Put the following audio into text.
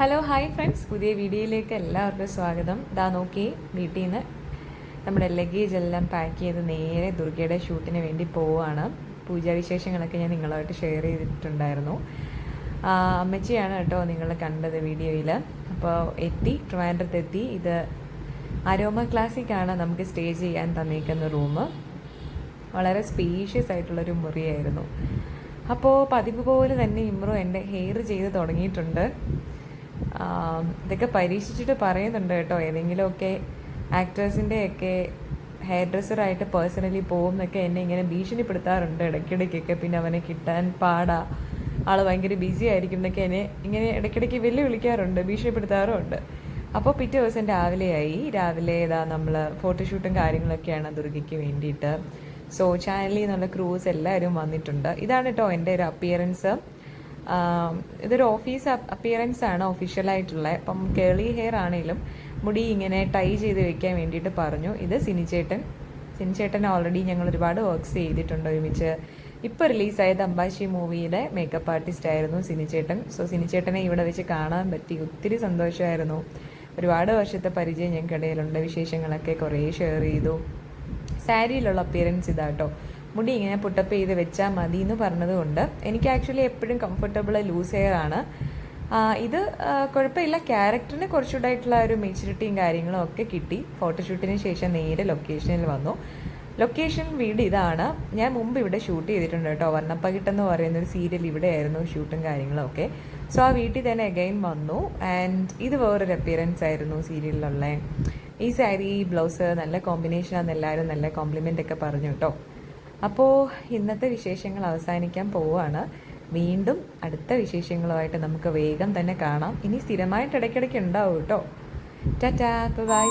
Hello hi friends പുതിയ വീഡിയോയിലേക്ക് എല്ലാവർക്കും സ്വാഗതം. ദാ നോക്കി വീട്ടിൽ നിന്ന് നമ്മുടെ ലഗേജ് എല്ലാം പാക്ക് ചെയ്ത് നേരെ ദുർഗയുടെ ഷൂട്ടിന് വേണ്ടി പോവുകയാണ് പൂജാ വിശേഷങ്ങളൊക്കെ ഞാൻ നിങ്ങളുമായിട്ട് ഷെയർ ചെയ്തിട്ടുണ്ടായിരുന്നു. അമ്മച്ചിയാണ് കേട്ടോ നിങ്ങൾ കണ്ടത് വീഡിയോയിൽ അപ്പോൾ എത്തി ട്രിവാൻഡ്രത്തെത്തി. ഇത് അരോമ ക്ലാസിക്കാണ് നമുക്ക് സ്റ്റേ ചെയ്യാൻ തന്നിരിക്കുന്ന റൂം വളരെ സ്പേഷ്യസ് ആയിട്ടുള്ളൊരു മുറിയായിരുന്നു. അപ്പോൾ പതിവ് പോലെ തന്നെ ഇമ്രു എന്റെ ഹെയർ ചെയ്ത് തുടങ്ങിയിട്ടുണ്ട്. ഇതൊക്കെ പരീക്ഷിച്ചിട്ട് പറയുന്നുണ്ട് കേട്ടോ. ഏതെങ്കിലുമൊക്കെ ആക്ടേഴ്സിന്റെയൊക്കെ ഹെയർ ഡ്രസ്സറായിട്ട് പേഴ്സണലി പോകും എന്നൊക്കെ എന്നെ ഇങ്ങനെ ഭീഷണിപ്പെടുത്താറുണ്ട് ഇടയ്ക്കിടയ്ക്കൊക്കെ. പിന്നെ അവനെ കിട്ടാൻ പാടാ. ആൾ ഭയങ്കര ബിസി ആയിരിക്കും എന്നൊക്കെ എന്നെ ഇങ്ങനെ ഇടയ്ക്കിടയ്ക്ക് വെല്ലുവിളിക്കാറുണ്ട് ഭീഷണിപ്പെടുത്താറുമുണ്ട്. അപ്പോൾ പിറ്റേ ദിവസം രാവിലെയായി. രാവിലെ ഇതാ നമ്മൾ ഫോട്ടോഷൂട്ടും കാര്യങ്ങളൊക്കെയാണ് ദുർഗയ്ക്ക് വേണ്ടിയിട്ട്. സോ ചാനലിൽ നിന്നുള്ള ക്രൂസ് എല്ലാവരും വന്നിട്ടുണ്ട്. ഇതാണ് കേട്ടോ എന്റെ ഒരു അപ്പിയറൻസ് ഇതൊരു ഓഫീസ് അപ്പിയറൻസ് ആണ് ഒഫീഷ്യലായിട്ടുള്ളത് അപ്പം കേളി ഹെയർ ആണെങ്കിലും മുടി ഇങ്ങനെ ടൈ ചെയ്ത് വെക്കാൻ വേണ്ടിയിട്ട് പറഞ്ഞു. ഇത് സിനിചേട്ടൻ. സിനിചേട്ടൻ ഓൾറെഡി ഞങ്ങൾ ഒരുപാട് വർക്ക്സ് ചെയ്തിട്ടുണ്ട് ഒരുമിച്ച്. ഇപ്പോൾ റിലീസായ തമ്പാശി മൂവിയിലെ മേക്കപ്പ് ആർട്ടിസ്റ്റ് ആയിരുന്നു സിനിചേട്ടൻ. സോ സിനിചേട്ടനെ ഇവിടെ വെച്ച് കാണാൻ പറ്റി. ഒത്തിരി സന്തോഷമായിരുന്നു ഒരുപാട് വർഷത്തെ പരിചയം ഞങ്ങൾക്കിടയിലുണ്ട്. വിശേഷങ്ങളൊക്കെ കുറേ ഷെയർ ചെയ്തു. സാരിയിലുള്ള അപ്പിയറൻസ് ഇതാട്ടോ. മുടി ഇങ്ങനെ പുട്ടപ്പ് ചെയ്ത് വെച്ചാൽ മതി എന്ന് പറഞ്ഞതുകൊണ്ട് എനിക്ക് ആക്ച്വലി എപ്പോഴും കംഫർട്ടബിൾ ലൂസ് ഹെയർ ആണ്. ഇത് കുഴപ്പമില്ല. ക്യാരക്ടറിന് കുറച്ചുകൂടായിട്ടുള്ള ഒരു മെച്യൂരിറ്റിയും കാര്യങ്ങളും ഒക്കെ കിട്ടി. ഫോട്ടോഷൂട്ടിന് ശേഷം നേരെ ലൊക്കേഷനിൽ വന്നു. ലൊക്കേഷൻ വീട് ഇതാണ്. ഞാൻ മുമ്പ് ഇവിടെ ഷൂട്ട് ചെയ്തിട്ടുണ്ട് കേട്ടോ. വർണപ്പകിട്ടെന്ന് പറയുന്ന ഒരു സീരിയൽ ഇവിടെയായിരുന്നു ഷൂട്ടും കാര്യങ്ങളും ഒക്കെ. സോ ആ വീട്ടിൽ തന്നെ അഗൈൻ വന്നു. ആൻഡ് ഇത് വേറൊരു അപ്പിയറൻസ് ആയിരുന്നു സീരിയലിലുള്ള ഈ സാരി ഈ ബ്ലൗസ് നല്ല കോമ്പിനേഷനാണെന്ന് എല്ലാവരും നല്ല കോംപ്ലിമെന്റ് ഒക്കെ പറഞ്ഞു കേട്ടോ. അപ്പോൾ ഇന്നത്തെ വിശേഷങ്ങൾ അവസാനിക്കാൻ പോവുകയാണ്. വീണ്ടും അടുത്ത വിശേഷങ്ങളുമായിട്ട് നമുക്ക് വേഗം തന്നെ കാണാം. ഇനി സ്ഥിരമായിട്ട് ഇടയ്ക്കിടയ്ക്ക് ഉണ്ടാവും കേട്ടോ. Tata bye.